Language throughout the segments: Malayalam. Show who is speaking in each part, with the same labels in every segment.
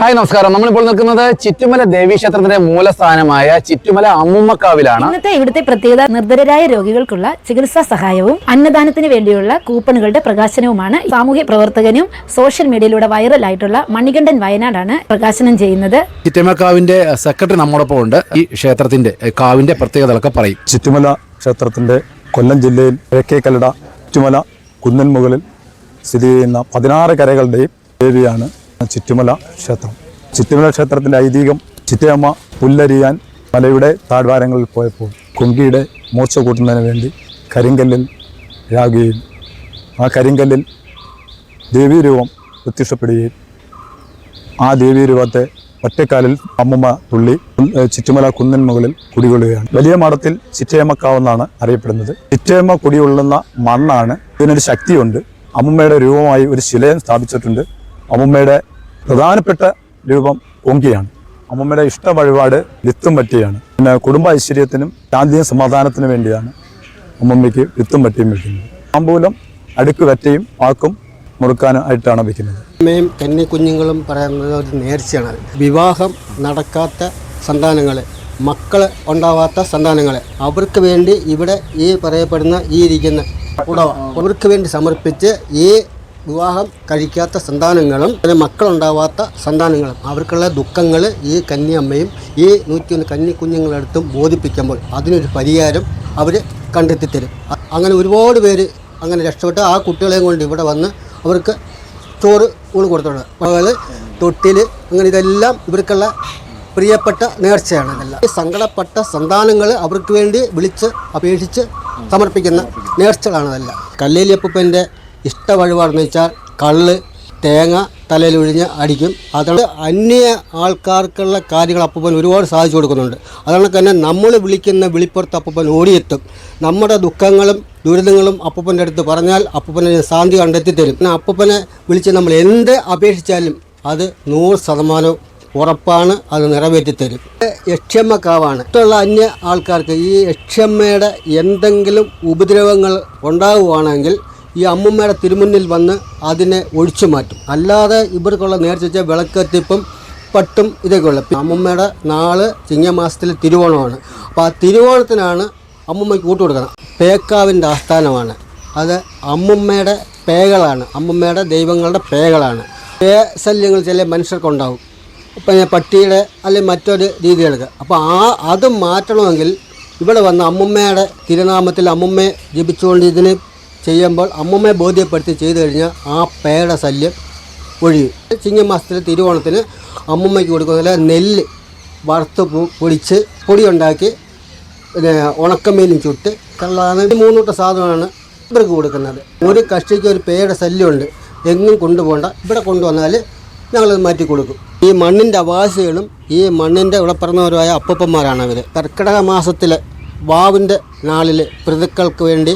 Speaker 1: ഹായ് നമസ്കാരം. നമ്മളിപ്പോൾ നിൽക്കുന്നത് ചിറ്റുമല ദേവീക്ഷേത്രത്തിന്റെ മൂലസ്ഥാനമായ ചിറ്റുമല അമ്മുമ്മക്കാവിലാണ്.
Speaker 2: ഇന്നത്തെ ഇവിടുത്തെ പ്രത്യേകത നിർദ്ധരായ രോഗികൾക്കുള്ള ചികിത്സാ സഹായവും അന്നദാനത്തിന് വേണ്ടിയുള്ള കൂപ്പണുകളുടെ പ്രകാശനവുമാണ്. സാമൂഹ്യ പ്രവർത്തകനും സോഷ്യൽ മീഡിയയിലൂടെ വൈറലായിട്ടുള്ള മണികണ്ഠൻ വയനാടാണ് പ്രകാശനം ചെയ്യുന്നത്.
Speaker 1: ചുറ്റുമക്കാവിന്റെ സെക്രട്ടറി നമ്മോടൊപ്പം ഉണ്ട്. ഈ ക്ഷേത്രത്തിന്റെ കാവിന്റെ പ്രത്യേകതകളൊക്കെ പറയും.
Speaker 3: ചുറ്റുമല ക്ഷേത്രത്തിന്റെ കൊല്ലം ജില്ലയിൽ കിഴക്കേ കല്ലട ചുറ്റുമല കുന്നൻ മുകളിൽ സ്ഥിതി ചെയ്യുന്ന പതിനാറ് കരകളുടെയും ദേവിയാണ് ചുറ്റുമല ക്ഷേത്രം. ചുറ്റുമല ക്ഷേത്രത്തിന്റെ ഐതിഹ്യം ചിറ്റയമ്മ പുല്ലരിയാൻ മലയുടെ താഴ്വാരങ്ങളിൽ പോയപ്പോൾ കുങ്കിയുടെ മൂർച്ച കൂട്ടുന്നതിന് വേണ്ടി കരിങ്കല്ലിൽ രാകുകയും ആ കരിങ്കല്ലിൽ ദേവീരൂപം പ്രത്യക്ഷപ്പെടുകയും ആ ദേവീരൂപത്തെ ഒറ്റക്കാലിൽ അമ്മുമ്മ തുള്ളി ചുറ്റുമല കുന്നിൻ മുകളിൽ കുടികൊള്ളുകയാണ്. വലിയ മഠത്തിൽ ചിറ്റയമ്മക്കാവെന്നാണ് അറിയപ്പെടുന്നത്. ചിറ്റയമ്മ കുടികൊള്ളുന്ന മണ്ണാണ് ഇതിനൊരു ശക്തിയുണ്ട്. അമ്മുമ്മയുടെ രൂപമായി ഒരു ശിലയം സ്ഥാപിച്ചിട്ടുണ്ട്. അമ്മുമ്മയുടെ പ്രധാനപ്പെട്ട രൂപം ഓങ്കിയാണ്. അമ്മൂമ്മയുടെ ഇഷ്ട വഴിപാട് വിത്തും പറ്റിയാണ്. പിന്നെ കുടുംബ ഐശ്വര്യത്തിനും ശാന്തിയും സമാധാനത്തിനും വേണ്ടിയാണ് അമ്മൂമ്മയ്ക്ക് വിത്തും പറ്റിയും വെക്കുന്നത്. താമ്പൂലം അടുക്ക് വറ്റയും ആക്കും മുറുക്കാനും ആയിട്ടാണ് വെക്കുന്നത്.
Speaker 4: അമ്മയും കന്നി കുഞ്ഞുങ്ങളും പറയുന്നത് ഒരു നേർച്ചയാണ്. വിവാഹം നടക്കാത്ത സന്താനങ്ങൾ മക്കൾ ഉണ്ടാവാത്ത സന്താനങ്ങൾ അവർക്ക് വേണ്ടി ഇവിടെ ഈ പറയപ്പെടുന്ന ഈ ഇരിക്കുന്ന ഉടവ അവർക്ക് വേണ്ടി സമർപ്പിച്ച് ഈ വിവാഹം കഴിക്കാത്ത സന്താനങ്ങളും പിന്നെ മക്കളുണ്ടാവാത്ത സന്താനങ്ങളും. അവർക്കുള്ള ദുഃഖങ്ങൾ ഈ കന്യമ്മയും ഈ നൂറ്റിയൊന്ന് കന്നി കുഞ്ഞുങ്ങളെടുത്തും ബോധിപ്പിക്കുമ്പോൾ അതിനൊരു പരിഹാരം അവർ കണ്ടെത്തി തരും അങ്ങനെ ഒരുപാട് പേര് അങ്ങനെ രക്ഷപ്പെട്ട് ആ കുട്ടികളെയും കൊണ്ട് ഇവിടെ വന്ന് അവർക്ക് ചോറ് ഊണ് കൊടുത്തോണ്ട് അതുപോലെ തൊട്ടിൽ അങ്ങനെ ഇതെല്ലാം ഇവർക്കുള്ള പ്രിയപ്പെട്ട നേർച്ചയാണ് ഇതെല്ലാം. സങ്കടപ്പെട്ട സന്താനങ്ങൾ അവർക്ക് വേണ്ടി വിളിച്ച് അപേക്ഷിച്ച് സമർപ്പിക്കുന്ന നേർച്ചകളാണ് അതെല്ലാം കല്ലേലിയപ്പന്റെ ഇഷ്ട വഴിപാടെന്ന് വെച്ചാൽ കള്ള് തേങ്ങ തലയിലൊഴിഞ്ഞ് അടിക്കും. അതുകൊണ്ട് അന്യ ആൾക്കാർക്കുള്ള കാര്യങ്ങൾ അപ്പൂപ്പൻ ഒരുപാട് സാധിച്ചു കൊടുക്കുന്നുണ്ട്. അതുകൊണ്ട് തന്നെ നമ്മൾ വിളിക്കുന്ന വിളിപ്പുറത്ത് അപ്പൂപ്പൻ ഓടിയെത്തും. നമ്മുടെ ദുഃഖങ്ങളും ദുരിതങ്ങളും അപ്പൂപ്പന്റെ അടുത്ത് പറഞ്ഞാൽ അപ്പൂപ്പനെ ശാന്തി കണ്ടെത്തി തരും പിന്നെ അപ്പൂപ്പനെ വിളിച്ച് നമ്മൾ എന്ത് അപേക്ഷിച്ചാലും അത് നൂറ് ശതമാനവും ഉറപ്പാണ് അത് നിറവേറ്റി തരും യക്ഷമ്മക്കാവാണ്. മറ്റുള്ള അന്യ ആൾക്കാർക്ക് ഈ യക്ഷമ്മയുടെ എന്തെങ്കിലും ഉപദ്രവങ്ങൾ ഉണ്ടാവുകയാണെങ്കിൽ ഈ അമ്മുമ്മയുടെ തിരുമുന്നിൽ വന്ന് അതിനെ ഒഴിച്ചു മാറ്റും. അല്ലാതെ ഇവർക്കുള്ള നേർച്ച വിളക്കെത്തിപ്പും പട്ടും ഇതൊക്കെയുള്ള. അമ്മൂമ്മയുടെ നാൾ ചിങ്ങമാസത്തിലെ തിരുവോണമാണ്. അപ്പോൾ ആ തിരുവോണത്തിനാണ് അമ്മുമ്മയ്ക്ക് കൂട്ടുകൊടുക്കണം പേക്കാവിന്റെ ആസ്ഥാനമാണ്. അത് അമ്മുമ്മയുടെ പേകളാണ്. അമ്മുമ്മയുടെ ദൈവങ്ങളുടെ പേകളാണ്. പേ ശല്യങ്ങൾ ചില മനുഷ്യർക്കുണ്ടാവും. ഞാൻ പട്ടിയുടെ അല്ലെങ്കിൽ മറ്റൊരു രീതികൾക്ക് അപ്പോൾ ആ അത് മാറ്റണമെങ്കിൽ ഇവിടെ വന്ന് അമ്മുമ്മയുടെ തിരുനാമത്തിൽ അമ്മുമ്മയെ ജപിച്ചുകൊണ്ട് ഇതിന് ചെയ്യുമ്പോൾ അമ്മമ്മയെ ബോധ്യപ്പെടുത്തി ചെയ്തു കഴിഞ്ഞാൽ ആ പേട ശല്യം ഒഴിയും. ചിങ്ങമാസത്തിലെ തിരുവോണത്തിന് അമ്മമ്മയ്ക്ക് കൊടുക്കുന്ന നെല്ല് വറുത്ത് പൊടിച്ച് പൊടിയുണ്ടാക്കി പിന്നെ ഉണക്കമീനും ചുട്ട് കള്ളാണ് മൂന്നൂട്ട സാധനമാണ് ഇവർക്ക് കൊടുക്കുന്നത്. ഒരു കക്ഷിക്ക് ഒരു പേയുടെ ശല്യമുണ്ട്. എങ്ങും കൊണ്ടുപോകണ്ട. ഇവിടെ കൊണ്ടുവന്നാൽ ഞങ്ങളത് മാറ്റി കൊടുക്കും. ഈ മണ്ണിന്റെ അവകാശികളും ഈ മണ്ണിന്റെ ഇവിടെ പറഞ്ഞവരുമായ അപ്പപ്പന്മാരാണ് അവർ കർക്കിടക മാസത്തിലെ വാവിന്റെ നാളിൽ പ്രതുക്കൾക്ക് വേണ്ടി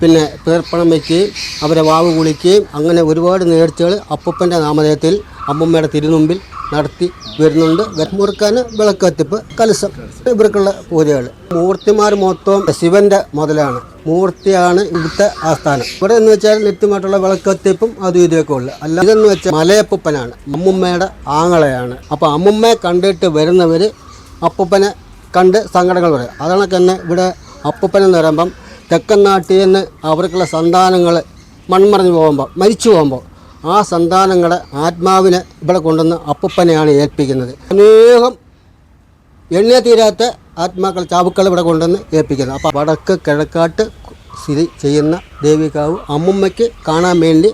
Speaker 4: പിന്നെ പേർപ്പണം വയ്ക്കുകയും അവരെ വാവ് കുളിക്കുകയും അങ്ങനെ ഒരുപാട് നേർച്ചകൾ അപ്പൂപ്പന്റെ നാമധേയത്തിൽ അമ്മമ്മയുടെ തിരുനുമ്പിൽ നടത്തി വരുന്നുണ്ട്. മുറുക്കാൻ വിളക്കത്തിപ്പ് കലശം. ഇവർക്കുള്ള പൂജകൾ. മൂർത്തിമാർ മൊത്തം ശിവന്റെ മുതലാണ്. മൂർത്തിയാണ് ഇവിടുത്തെ ആസ്ഥാനം. ഇവിടെ എന്ന് വെച്ചാൽ നിത്യമായിട്ടുള്ള വിളക്കത്തിപ്പും അതും ഇതൊക്കെ ഉള്ളു. അല്ല ഇതെന്ന് വെച്ചാൽ മലയപ്പൂപ്പനാണ്. അമ്മുമ്മയുടെ ആങ്ങളെയാണ്. അപ്പോൾ അമ്മുമ്മയെ കണ്ടിട്ട് വരുന്നവർ അപ്പൂപ്പനെ കണ്ട് സങ്കടങ്ങൾ പറയും. അതാണ് തന്നെ ഇവിടെ അപ്പൂപ്പനെന്ന് പറയുമ്പം തെക്കൻ നാട്ടിൽ നിന്ന് അവർക്കുള്ള സന്താനങ്ങൾ മൺമറഞ്ഞു പോകുമ്പോൾ മരിച്ചു പോകുമ്പോൾ ആ സന്താനങ്ങളെ ആത്മാവിനെ ഇവിടെ കൊണ്ടുവന്ന് അപ്പപ്പനെയാണ് ഏൽപ്പിക്കുന്നത്. അനേകം എണ്ണേ തീരാത്ത ആത്മാക്കൾ ചാവുക്കൾ ഇവിടെ കൊണ്ടുവന്ന് ഏൽപ്പിക്കുന്നത്. അപ്പോൾ വടക്ക് കിഴക്കാട്ട് സ്ഥിതി ചെയ്യുന്ന ദേവികാവ് അമ്മുമ്മയ്ക്ക് കാണാൻ വേണ്ടി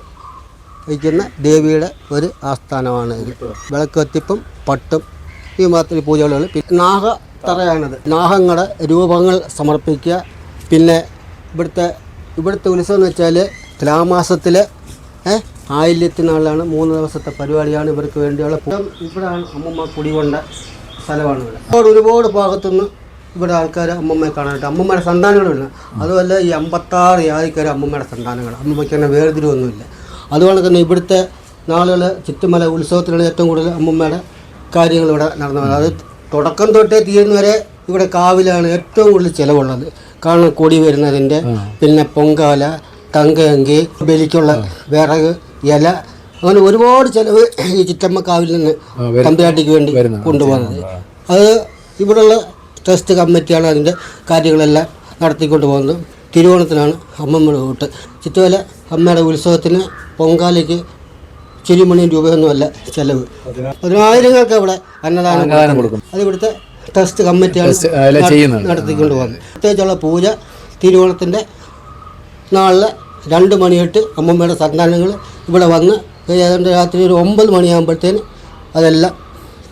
Speaker 4: വയ്ക്കുന്ന ദേവിയുടെ ഒരു ആസ്ഥാനമാണ് ഇത്. വിളക്ക് കത്തിപ്പും പട്ടും ഈ മാത്രം പൂജകളുകൾ പിന്നെ തറയാണിത് നാഹങ്ങളുടെ രൂപങ്ങൾ സമർപ്പിക്കുക. പിന്നെ ഇവിടുത്തെ ഇവിടുത്തെ ഉത്സവം എന്ന് വെച്ചാൽ തുലാമാസത്തിലെ ആയില്യത്തി ആയില്യത്തിനാളിലാണ് മൂന്ന് ദിവസത്തെ പരിപാടിയാണ് ഇവർക്ക് വേണ്ടിയുള്ള. ഇവിടെയാണ് അമ്മമ്മ കുടികൊണ്ട സ്ഥലമാണ് ഇവിടെ ഒരുപാട് ഒരുപാട് ഭാഗത്തുനിന്ന് ഇവിടെ ആൾക്കാർ അമ്മമ്മയെ കാണാനായിട്ട് അമ്മമ്മയുടെ സന്താനങ്ങളുണ്ട് അതുമല്ല ഈ അമ്പത്താറ് ജാതിക്കാർ അമ്മമ്മയുടെ സന്താനങ്ങൾ അമ്മമ്മയ്ക്ക് തന്നെ വേർതിരിവൊന്നുമില്ല അതുകൊണ്ട് തന്നെ ഇവിടുത്തെ നാളുകൾ ചുറ്റുമല ഉത്സവത്തിനുള്ള ഏറ്റവും കൂടുതൽ അമ്മമ്മയുടെ കാര്യങ്ങൾ ഇവിടെ നടന്നു. അത് തുടക്കം തൊട്ടേ തീരുന്നവരെ ഇവിടെ കാവിലാണ് ഏറ്റവും കൂടുതൽ ചിലവുള്ളത് കാരണം കൊടി വരുന്നതിന്റെ പിന്നെ പൊങ്കാല തങ്കയങ്കി ബലിക്കുള്ള വിറക് ഇല അങ്ങനെ ഒരുപാട് ചിലവ് ഈ ചിറ്റമ്മക്കാവിൽ നിന്ന് തമ്പുരാട്ടിക്ക് വേണ്ടി കൊണ്ടുപോകുന്നത്. അത് ഇവിടെയുള്ള ട്രസ്റ്റ് കമ്മിറ്റിയാണ് അതിന്റെ കാര്യങ്ങളെല്ലാം നടത്തിക്കൊണ്ട് പോകുന്നത്. തിരുവോണത്തിനാണ് അമ്മമ്മയുടെ കൂട്ട് ചുറ്റുവല അമ്മയുടെ ഉത്സവത്തിന് പൊങ്കാലയ്ക്ക് ചിരിമണി രൂപയൊന്നുമല്ല ചിലവ്. പതിനായിരങ്ങൾക്ക് ഇവിടെ അന്നദാനം കൊടുക്കും അത് ഇവിടുത്തെ ട്രസ്റ്റ് കമ്മിറ്റിയാണ് നടത്തിക്കൊണ്ട് പോകുന്നത് പ്രത്യേകിച്ചുള്ള പൂജ തിരുവോണത്തിന്റെ നാളിൽ രണ്ട് മണിയിട്ട് അമ്മമ്മയുടെ സന്താനങ്ങൾ ഇവിടെ വന്ന് ഏതാണ്ട് രാത്രി ഒരു ഒമ്പത് മണിയാകുമ്പോഴത്തേന് അതെല്ലാം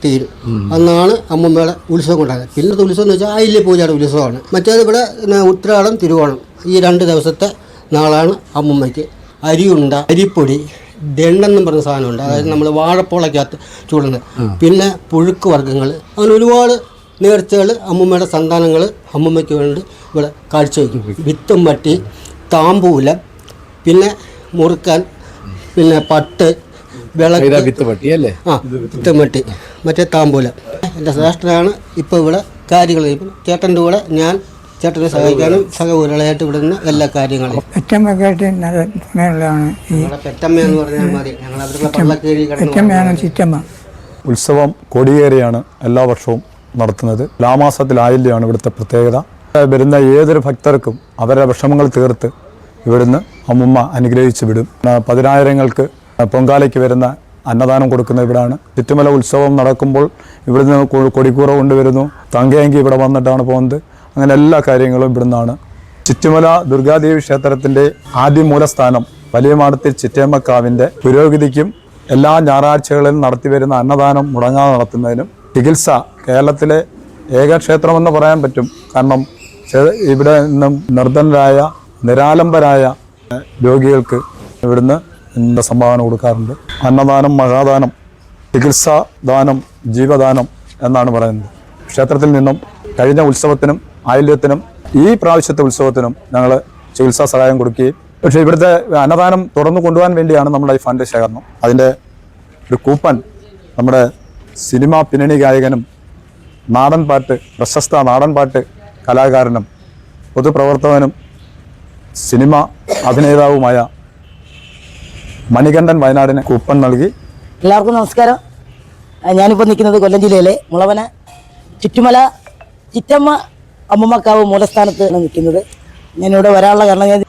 Speaker 4: തീരും. അന്നാണ് അമ്മമ്മയുടെ ഉത്സവം കൊണ്ടാകുന്നത് പിന്നത്തെ ഉത്സവം എന്ന് വെച്ചാൽ അയില്യ പൂജയുടെ ഉത്സവമാണ്. മറ്റേത് ഇവിടെ ഉത്രാടം തിരുവോണം ഈ രണ്ട് ദിവസത്തെ നാളാണ് അമ്മമ്മയ്ക്ക് അരിയുണ്ട അരിപ്പൊടി ദണ്ണെന്നും പറഞ്ഞ സാധനമുണ്ട്. അതായത് നമ്മൾ വാഴപ്പോളയ്ക്കകത്ത് ചൂടുന്നത്. പിന്നെ പുഴുക്ക് വർഗങ്ങൾ അങ്ങനെ ഒരുപാട് നേർച്ചകൾ അമ്മൂമ്മയുടെ സന്താനങ്ങൾ അമ്മൂമ്മയ്ക്ക് വേണ്ടി ഇവിടെ കാഴ്ചവെക്കും. വിത്തും വട്ടി താമ്പൂലം പിന്നെ മുറുക്കാൻ പിന്നെ പട്ട് വിളക്ക്.
Speaker 1: വിത്ത് അല്ലേ?
Speaker 4: ആ വിത്തും വട്ടി. മറ്റേ താമ്പൂലം. എന്റെ ശ്രേഷ്ഠനാണ് ഇപ്പോൾ ഇവിടെ കാര്യങ്ങൾ ഇപ്പം ചേട്ടന്റെ കൂടെ ഞാൻ ചേട്ടനെ സഹായിക്കാനും സഹകൂരളായിട്ട് ഇവിടുന്ന് എല്ലാ കാര്യങ്ങളും
Speaker 3: ഉത്സവം കൊടിയേറിയാണ് എല്ലാ വർഷവും. നടത്തുന്നത്. ലാമാസത്തിൽ ആയില്യമാണ് ഇവിടുത്തെ പ്രത്യേകത. വരുന്ന ഏതൊരു ഭക്തർക്കും അവരുടെ വിഷമങ്ങൾ തീർത്ത് ഇവിടുന്ന് അമ്മുമ്മ അനുഗ്രഹിച്ചു വിടും. പതിനായിരങ്ങൾക്ക് പൊങ്കാലയ്ക്ക് വരുന്ന അന്നദാനം കൊടുക്കുന്ന ഇവിടാണ്. ചുറ്റുമല ഉത്സവം നടക്കുമ്പോൾ ഇവിടുന്ന് കൊടിക്കൂറ കൊണ്ടുവരുന്നു. തങ്കയങ്കി ഇവിടെ വന്നിട്ടാണ് പോകുന്നത്. അങ്ങനെ എല്ലാ കാര്യങ്ങളും ഇവിടുന്നാണ്. ചുറ്റുമല ദുർഗാദേവി ക്ഷേത്രത്തിന്റെ ആദ്യ മൂലസ്ഥാനം വലിയ മാടത്തിൽ ചിറ്റേമ്മക്കാവിന്റെ പുരോഗതിക്കും എല്ലാ ഞായറാഴ്ചകളിലും നടത്തിവരുന്ന അന്നദാനം മുടങ്ങാതെ നടത്തുന്നതിനും ചികിത്സ കേരളത്തിലെ ഏക ക്ഷേത്രമെന്ന് പറയാൻ പറ്റും. കാരണം ഇവിടെ നിന്നും നിർദ്ധനരായ നിരാലംബരായ രോഗികൾക്ക് ഇവിടുന്ന് സംഭാവന കൊടുക്കാറുണ്ട്. അന്നദാനം മഹാദാനം ചികിത്സാ ദാനം ജീവദാനം എന്നാണ് പറയുന്നത്. ക്ഷേത്രത്തിൽ നിന്നും കഴിഞ്ഞ ഉത്സവത്തിനും ആയില്യത്തിനും ഈ പ്രാവശ്യത്തെ ഉത്സവത്തിനും ഞങ്ങൾ ചികിത്സാ സഹായം കൊടുക്കുകയും പക്ഷേ ഇവിടുത്തെ അന്നദാനം തുറന്നു കൊണ്ടുപോകാൻ വേണ്ടിയാണ് നമ്മുടെ ഈ ഫണ്ട് ശേഖരണം. അതിന്റെ ഒരു കൂപ്പൺ നമ്മുടെ സിനിമാ പിന്നണി ഗായകനും നാടൻ പാട്ട് പ്രശസ്ത നാടൻ പാട്ട് കലാകാരനും പൊതുപ്രവർത്തകനും സിനിമ അഭിനേതാവുമായ മണികണ്ഠൻ വയനാടിന് കൂപ്പൺ നൽകി.
Speaker 5: എല്ലാവർക്കും നമസ്കാരം. ഞാനിപ്പോൾ നിൽക്കുന്നത് കൊല്ലം ജില്ലയിലെ മുളവന ചുറ്റുമല ചിറ്റമ്മ അമ്മമ്മക്കാവ് മൂലസ്ഥാനത്താണ് നിൽക്കുന്നത്. ഞാനിവിടെ വരാനുള്ള കാരണം ഞാൻ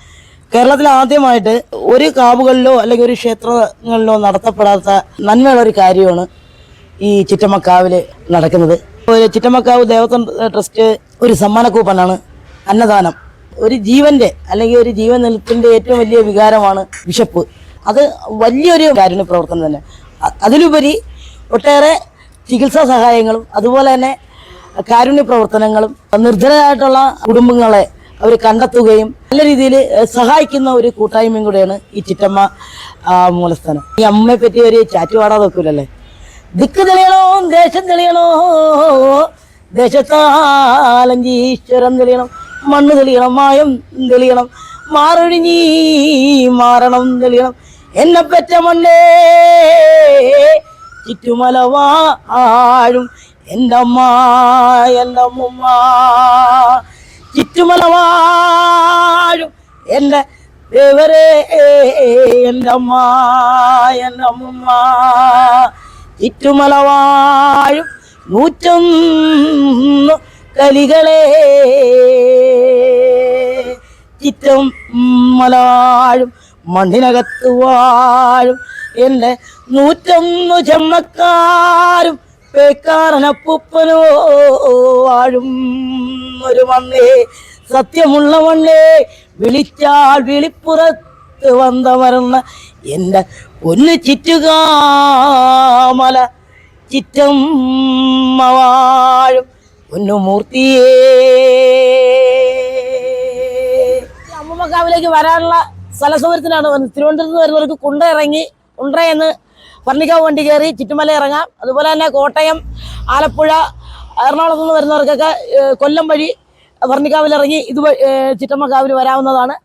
Speaker 5: കേരളത്തിൽ ആദ്യമായിട്ട് ഒരു കാവുകളിലോ അല്ലെങ്കിൽ ഒരു ക്ഷേത്രങ്ങളിലോ നടത്തപ്പെടാത്ത നന്മയുള്ള ഒരു കാര്യമാണ് ഈ ചിറ്റമ്മക്കാവിൽ നടക്കുന്നത്. ഒരു ചിറ്റമ്മക്കാവ് ദേവസ്വം ട്രസ്റ്റ് ഒരു സമ്മാന കൂപ്പണാണ്. അന്നദാനം. ഒരു ജീവന്റെ അല്ലെങ്കിൽ ഒരു ജീവൻ നിലത്തിന്റെ ഏറ്റവും വലിയ വികാരമാണ് വിശപ്പ്. അത് വലിയൊരു കാരുണ്യ പ്രവർത്തനം തന്നെ. അതിലുപരി ഒട്ടേറെ ചികിത്സാ സഹായങ്ങളും അതുപോലെ തന്നെ കാരുണ്യ പ്രവർത്തനങ്ങളും നിർധനരായിട്ടുള്ള കുടുംബങ്ങളെ അവർ കണ്ടെത്തുകയും നല്ല രീതിയിൽ സഹായിക്കുന്ന ഒരു കൂട്ടായ്മയും കൂടെയാണ് ഈ ചിറ്റമ്മ മൂലസ്ഥാനം. ഈ അമ്മയെ പറ്റി ഒരു ചാറ്റുപാടാതെ വെക്കൂലല്ലേ? ദിക്ക് തെളിയണോ ദേശം തെളിയണോ ദേശത്താലഞ്ചി ഈശ്വരം തെളിയണം മണ്ണ് തെളിയണം മായം തെളിയണം മാറൊഴിഞ്ഞീ മാറണം തെളിയണം. എന്നെ പെറ്റ മണ്ണേ ചുറ്റുമല വാഴും എന്റെ അമ്മ എന്റെ അമ്മുമ്മ ചുറ്റുമല എന്റെ ദേവരേ എന്റെ അമ്മ എന്റെ അമ്മുമ്മ. ചുറ്റുമല വാഴും നൂറ്റൊന്നു കലികളെ. ചിറ്റം മലവാഴും മണ്ണിനകത്ത് വാഴും എന്റെ നൂറ്റൊന്നു ചെമ്മക്കാരും പേക്കാരനപ്പൂപ്പനോ വാഴും. ഒരു മണ്ണേ സത്യമുള്ള മണ്ണേ വിളിച്ചാൽ വിളിപ്പുറത്ത് വന്ന മറന്ന എന്റെ പൊന്നു ചുറ്റുകാമല ചിറ്റമ്മവാഴും വാഴും പൊന്നുമൂർത്തിയേ അമ്മമ്മക്കാവിലേക്ക് വരാനുള്ള സ്ഥല സൗകര്യത്തിനാണ് വന്നത് തിരുവനന്തപുരത്ത് വരുന്നവർക്ക് കുണ്ട ഇറങ്ങി കുണ്ട എന്ന് പർണിക്കാവ് വണ്ടി കയറി ചുറ്റുമല ഇറങ്ങാം. അതുപോലെ തന്നെ കോട്ടയം ആലപ്പുഴ എറണാകുളത്ത് നിന്ന് വരുന്നവർക്കൊക്കെ കൊല്ലം വഴി വർണിക്കാവിലിറങ്ങി ഇത് ചിറ്റമ്മക്കാവിൽ വരാവുന്നതാണ്.